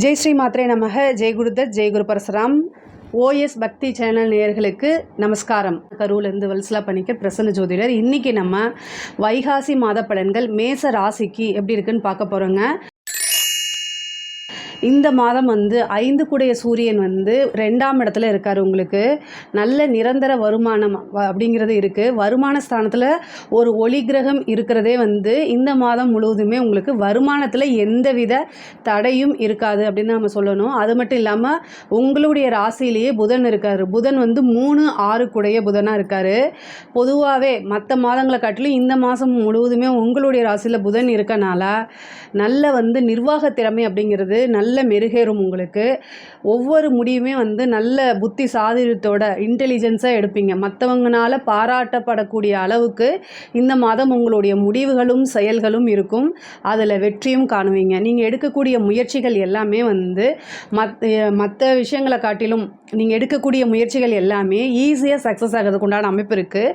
ஜெய் ஸ்ரீ மாத்ரே நமக. ஜெய் குருதத் ஜெய் குரு பரசுராம். ஓஎஸ் பக்தி சேனல் நேயர்களுக்கு நமஸ்காரம். கரூர்லேருந்து வல்சலா பண்ணிக்க பிரசன்ன ஜோதிடர். இன்றைக்கி நம்ம வைகாசி மாத பலன்கள் மேச ராசிக்கு எப்படி இருக்குன்னு பார்க்க போகிறோங்க இந்த மாதம் வந்து ஐந்து கூடைய சூரியன் வந்து ரெண்டாம் இடத்துல இருக்கார் உங்களுக்கு. நல்ல நிரந்தர வருமானம் அப்படிங்கிறது இருக்குது வருமான ஸ்தானத்தில் ஒரு ஒளி கிரகம் இருக்கிறதே வந்து இந்த மாதம் முழுவதுமே உங்களுக்கு வருமானத்தில் எந்தவித தடையும் இருக்காது அப்படின்னு நம்ம சொல்லணும். அது மட்டும் இல்லாமல் உங்களுடைய ராசியிலேயே புதன் இருக்கார். புதன் வந்து மூணு ஆறு கூடைய புதனாக இருக்கார். பொதுவாகவே மற்ற மாதங்களை காட்டிலும் இந்த மாதம் முழுவதுமே உங்களுடைய ராசியில் புதன் இருக்கனால நல்ல வந்து நிர்வாக திறமை அப்படிங்கிறது நல்ல மெருகேறும் உங்களுக்கு. ஒவ்வொரு முடிவுமே வந்து நல்ல புத்தி சாதியத்தோட இன்டெலிஜென்ஸாக எடுப்பீங்க. மற்றவங்கனால பாராட்டப்படக்கூடிய அளவுக்கு இந்த மாதம் உங்களுடைய முடிவுகளும் செயல்களும் இருக்கும். அதில் வெற்றியும் காணுவீங்க. நீங்கள் எடுக்கக்கூடிய முயற்சிகள் எல்லாமே வந்து மத் மற்ற விஷயங்களை காட்டிலும் நீங்கள் எடுக்கக்கூடிய முயற்சிகள் எல்லாமே ஈஸியாக சக்ஸஸ் ஆகிறதுக்கு உண்டான அமைப்பு இருக்குது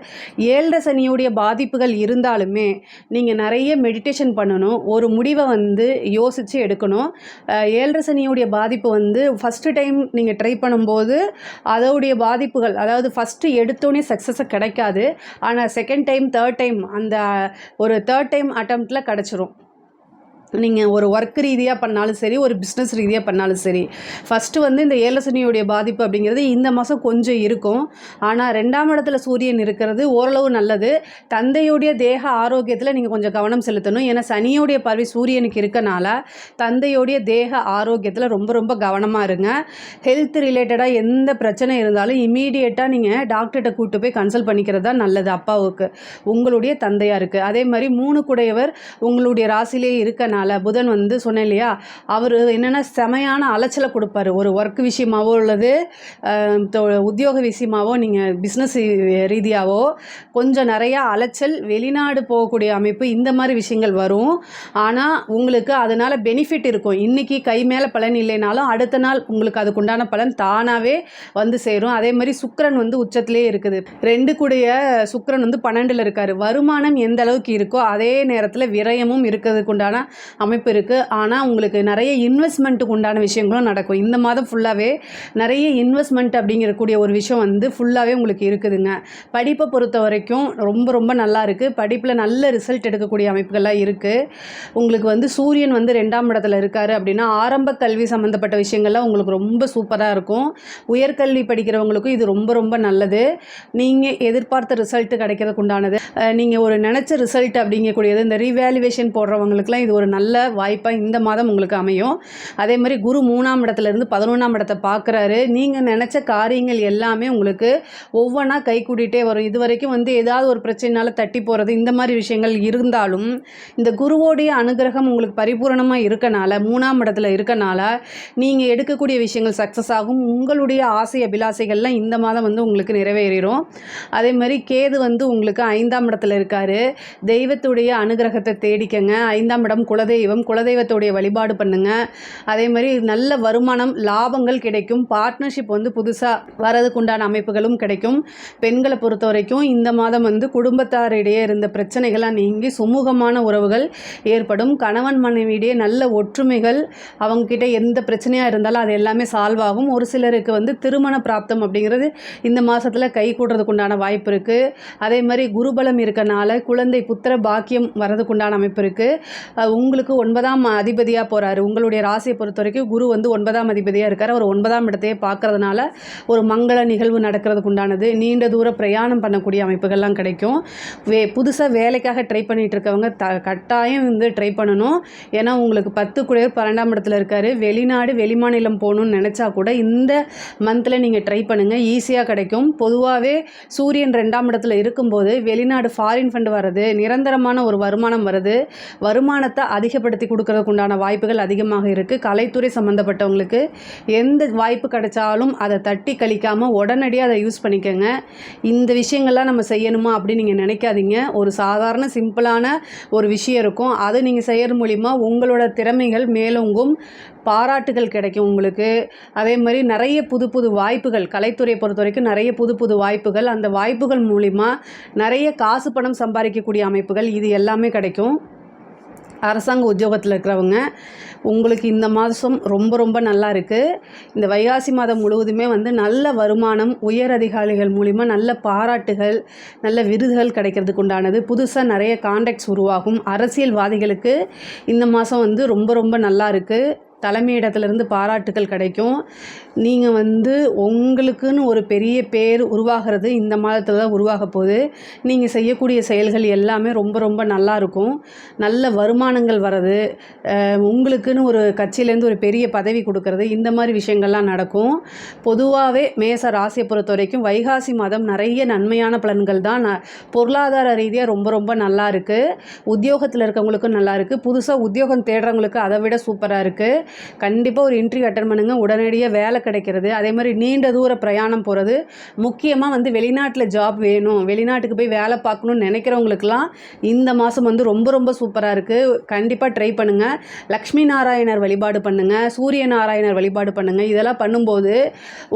ஏழரை சனியுடைய பாதிப்புகள் இருந்தாலுமே நீங்கள் நிறைய மெடிடேஷன் பண்ணணும். ஒரு முடிவை வந்து யோசித்து எடுக்கணும். ஏழரை சனியுடைய பாதிப்பு வந்து ஃபஸ்ட்டு டைம் நீங்கள் ட்ரை பண்ணும்போது அதோடைய பாதிப்புகள் அதாவது ஃபஸ்ட்டு எடுத்தோடனே சக்ஸஸை கிடைக்காது. ஆனால் செகண்ட் டைம் தேர்ட் டைம் அந்த ஒரு தேர்ட் டைம் அட்டம்ப்டில் கிடச்சிரும். நீங்கள் ஒரு ஒர்க் ரீதியாக பண்ணாலும் சரி ஒரு பிஸ்னஸ் ரீதியாக பண்ணாலும் சரி ஃபஸ்ட்டு வந்து இந்த ஏலசனியுடைய பாதிப்பு அப்படிங்கிறது இந்த மாதம் கொஞ்சம் இருக்கும். ஆனால் ரெண்டாம் இடத்துல சூரியன் இருக்கிறது ஓரளவு நல்லது. தந்தையுடைய தேக ஆரோக்கியத்தில் நீங்கள் கொஞ்சம் கவனம் செலுத்தணும். ஏன்னா சனியுடைய பார்வை சூரியனுக்கு இருக்கனால தந்தையுடைய தேக ஆரோக்கியத்தில் ரொம்ப ரொம்ப கவனமாக இருங்க. ஹெல்த் ரிலேட்டடாக எந்த பிரச்சனை இருந்தாலும் இமீடியட்டாக நீங்கள் டாக்டர்கிட்ட கூப்பிட்டு போய் கன்சல்ட் பண்ணிக்கிறது தான் நல்லது அப்பாவுக்கு. உங்களுடைய தந்தையாக இருக்குது அதே மாதிரி மூணு குடையவர் உங்களுடைய ராசிலே இருக்கனால புதன் வந்து சொன்னேன் இல்லையா அவர் என்னென்னா செமையான அலைச்சலை கொடுப்பாரு. ஒரு ஒர்க் விஷயமாவோ உள்ளது உத்தியோக விஷயமாவோ நீங்கள் பிஸ்னஸ் ரீதியாகவோ கொஞ்சம் நிறையா அலைச்சல் வெளிநாடு போகக்கூடிய அமைப்பு இந்த மாதிரி விஷயங்கள் வரும். ஆனால் உங்களுக்கு அதனால் பெனிஃபிட் இருக்கும். இன்றைக்கி கை மேலே பலன் இல்லைனாலும் அடுத்த நாள் உங்களுக்கு அதுக்குண்டான பலன் தானாகவே வந்து சேரும். அதே மாதிரி சுக்கரன் வந்து உச்சத்திலே இருக்குது. ரெண்டு கூடிய சுக்கரன் வந்து பன்னெண்டில் இருக்கார். வருமானம் எந்த அளவுக்கு இருக்கோ அதே நேரத்தில் விரயமும் இருக்கிறதுக்குண்டான அமைப்பு இருக்குது ஆனால் உங்களுக்கு நிறைய இன்வெஸ்ட்மெண்ட்டுக்கு உண்டான விஷயங்களும் நடக்கும். இந்த மாதம் ஃபுல்லாகவே நிறைய இன்வெஸ்ட்மெண்ட் அப்படிங்கிறக்கூடிய ஒரு விஷயம் வந்து ஃபுல்லாகவே உங்களுக்கு இருக்குதுங்க. படிப்பை பொறுத்த வரைக்கும் ரொம்ப ரொம்ப நல்லா இருக்குது படிப்பில் நல்ல ரிசல்ட் எடுக்கக்கூடிய அமைப்புகள்லாம் இருக்குது உங்களுக்கு வந்து சூரியன் வந்து ரெண்டாம் இடத்துல இருக்காரு அப்படின்னா ஆரம்ப கல்வி சம்மந்தப்பட்ட விஷயங்கள்லாம் உங்களுக்கு ரொம்ப சூப்பராக இருக்கும். உயர்கல்வி படிக்கிறவங்களுக்கும் இது ரொம்ப ரொம்ப நல்லது. நீங்கள் எதிர்பார்த்த ரிசல்ட்டு கிடைக்கிறதுக்கு உண்டானது. நீங்கள் ஒரு நினச்ச ரிசல்ட் அப்படிங்கக்கூடியது இந்த ரீவேல்யூவேஷன் போடுறவங்களுக்குலாம் இது ஒரு நல்ல வாய்ப்பாக இந்த மாதம் உங்களுக்கு அமையும். அதே மாதிரி குரு மூணாம் இடத்துல இருந்து பதினொன்றாம் இடத்தை பார்க்குறாரு. நீங்கள் நினச்ச காரியங்கள் எல்லாமே உங்களுக்கு ஒவ்வொன்றா கை கூட்டிகிட்டே வரும். இது வரைக்கும் வந்து ஏதாவது ஒரு பிரச்சனைனால தட்டி போகிறது இந்த மாதிரி விஷயங்கள் இருந்தாலும் இந்த குருவோடைய அனுகிரகம் உங்களுக்கு பரிபூரணமாக இருக்கனால மூணாம் இடத்துல இருக்கனால நீங்கள் எடுக்கக்கூடிய விஷயங்கள் சக்ஸஸ் ஆகும். உங்களுடைய ஆசை அபிலாசைகள்லாம் இந்த மாதம் வந்து உங்களுக்கு நிறைவேறிடும் அதே மாதிரி கேது வந்து உங்களுக்கு ஐந்தாம் இடத்துல இருக்காரு. தெய்வத்துடைய அனுகிரகத்தை தேடிக்கங்க. ஐந்தாம் இடம் குல குலதெய்வம் குலதெய்வத்துடைய வழிபாடு பண்ணுங்க. அதே மாதிரி நல்ல வருமானம் லாபங்கள் கிடைக்கும். பார்ட்னர்ஷிப் வந்து புதுசாக வரதுக்கு உண்டான அமைப்புகளும் கிடைக்கும். பெண்களை பொறுத்த வரைக்கும் இந்த மாதம் வந்து குடும்பத்தாரிடையே இருந்த பிரச்சனைகள்லாம் நீங்கி சுமூகமான உறவுகள் ஏற்படும். கணவன் மனைவியிடையே நல்ல ஒற்றுமைகள் அவங்கக்கிட்ட எந்த பிரச்சனையாக இருந்தாலும் அது எல்லாமே சால்வ் ஆகும். ஒரு சிலருக்கு வந்து திருமண பிராப்தம் அப்படிங்கிறது இந்த மாதத்தில் கை கூடுறதுக்கு உண்டான வாய்ப்பு இருக்குது அதே மாதிரி குருபலம் இருக்கனால குழந்தை புத்திர பாக்கியம் வரதுக்குண்டான அமைப்பு இருக்குது உங்களுக்கு ஒன்பதாம் அதிபதியாக போகிறாரு உங்களுடைய ராசியை பொறுத்த வரைக்கும் குரு வந்து ஒன்பதாம் அதிபதியாக இருக்கார். அவர் ஒன்பதாம் இடத்தையே பார்க்கறதுனால ஒரு மங்கள நிகழ்வு நடக்கிறதுக்கு உண்டானது. நீண்ட தூர பிரயாணம் பண்ணக்கூடிய அமைப்புகள்லாம் கிடைக்கும். வே புதுசாக வேலைக்காக ட்ரை பண்ணிகிட்டு இருக்கவங்க த கட்டாயம் வந்து ட்ரை பண்ணணும். ஏன்னா உங்களுக்கு பத்து குடையர் பன்னெண்டாம் இடத்துல இருக்கார். வெளிநாடு வெளிமாநிலம் போகணும்னு நினச்சா கூட இந்த மந்தில் நீங்கள் ட்ரை பண்ணுங்கள் ஈஸியாக கிடைக்கும். பொதுவாகவே சூரியன் ரெண்டாம் இடத்துல இருக்கும்போது வெளிநாடு ஃபாரின் ஃபண்ட் வர்றது நிரந்தரமான ஒரு வருமானம் வருது வருமானத்தை அதிகப்படுத்தி கொடுக்கறதுக்கு உண்டான வாய்ப்புகள் அதிகமாக இருக்குது கலைத்துறை சம்மந்தப்பட்டவங்களுக்கு எந்த வாய்ப்பு கிடைச்சாலும் அதை தட்டி கழிக்காமல் உடனடியாக அதை யூஸ் பண்ணிக்கோங்க. இந்த விஷயங்கள்லாம் நம்ம செய்யணுமா அப்படின்னு நீங்கள் நினைக்காதீங்க. ஒரு சாதாரண சிம்பிளான ஒரு விஷயம் இருக்கும். அதை நீங்கள் செய்கிற மூலிமா உங்களோட திறமைகள் மேலோங்கும் பாராட்டுகள் கிடைக்கும் உங்களுக்கு. அதே மாதிரி நிறைய புது புது வாய்ப்புகள் கலைத்துறையை பொறுத்த வரைக்கும் நிறைய புது புது வாய்ப்புகள். அந்த வாய்ப்புகள் மூலிமா நிறைய காசு பணம் சம்பாதிக்கக்கூடிய அமைப்புகள் இது எல்லாமே கிடைக்கும். அரசாங்க உத்தியோகத்தில் இருக்கிறவங்க உங்களுக்கு இந்த மாதம் ரொம்ப ரொம்ப நல்லா இருக்குது இந்த வைகாசி மாதம் முழுவதுமே வந்து நல்ல வருமானம் உயர் அதிகாரிகள் மூலிமா நல்ல பாராட்டுகள் நல்ல விருதுகள் கிடைக்கிறதுக்கு உண்டானது. புதுசாக நிறைய கான்டாக்ட்ஸ் உருவாகும். அரசியல்வாதிகளுக்கு இந்த மாதம் வந்து ரொம்ப ரொம்ப நல்லா இருக்குது தலைமையிடத்துலேருந்து பாராட்டுகள் கிடைக்கும். நீங்கள் வந்து உங்களுக்குன்னு ஒரு பெரிய பேர் உருவாகிறது இந்த மாதத்தில் தான் உருவாக போகுது. நீங்கள் செய்யக்கூடிய செயல்கள் எல்லாமே ரொம்ப ரொம்ப நல்லா இருக்கும். நல்ல வருமானங்கள் வர்றது உங்களுக்குன்னு ஒரு கட்சியிலேருந்து ஒரு பெரிய பதவி கொடுக்கறது இந்த மாதிரி விஷயங்கள்லாம் நடக்கும். பொதுவாகவே மேச ராசியை பொறுத்த வரைக்கும் வைகாசி மாதம் நிறைய நன்மையான பலன்கள் தான். ந- பொருளாதார ரீதியாக ரொம்ப ரொம்ப நல்லா இருக்குது உத்தியோகத்தில் இருக்கவங்களுக்கும் நல்லா இருக்குது புதுசாக உத்தியோகம் தேடுறவங்களுக்கு அதை விட சூப்பராக இருக்குது கண்டிப்பாக ஒரு இன்டர்வியூ அட்டன் பண்ணுங்கள் உடனடியாக வேலை கிடைக்கிறது. அதே மாதிரி நீண்ட தூர பிரயாணம் போகிறது முக்கியமாக வந்து வெளிநாட்டில் ஜாப் வேணும். வெளிநாட்டுக்கு போய் வேலை பார்க்கணும்னு நினைக்கிறவங்களுக்குலாம் இந்த மாதம் வந்து ரொம்ப ரொம்ப சூப்பராக இருக்குது கண்டிப்பாக ட்ரை பண்ணுங்கள் லக்ஷ்மி நாராயணர் வழிபாடு பண்ணுங்கள் சூரிய நாராயணர் வழிபாடு பண்ணுங்கள் இதெல்லாம் பண்ணும்போது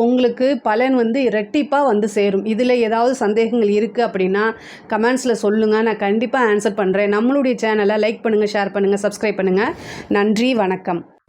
உங்களுக்கு பலன் வந்து இரட்டிப்பாக வந்து சேரும். இதில் ஏதாவது சந்தேகங்கள் இருக்குது அப்படின்னா கமெண்ட்ஸில் சொல்லுங்கள் நான் கண்டிப்பாக ஆன்சர் பண்ணுறேன் நம்மளுடைய சேனலை லைக் பண்ணுங்கள் ஷேர் பண்ணுங்கள் சப்ஸ்கிரைப் பண்ணுங்கள் நன்றி வணக்கம்.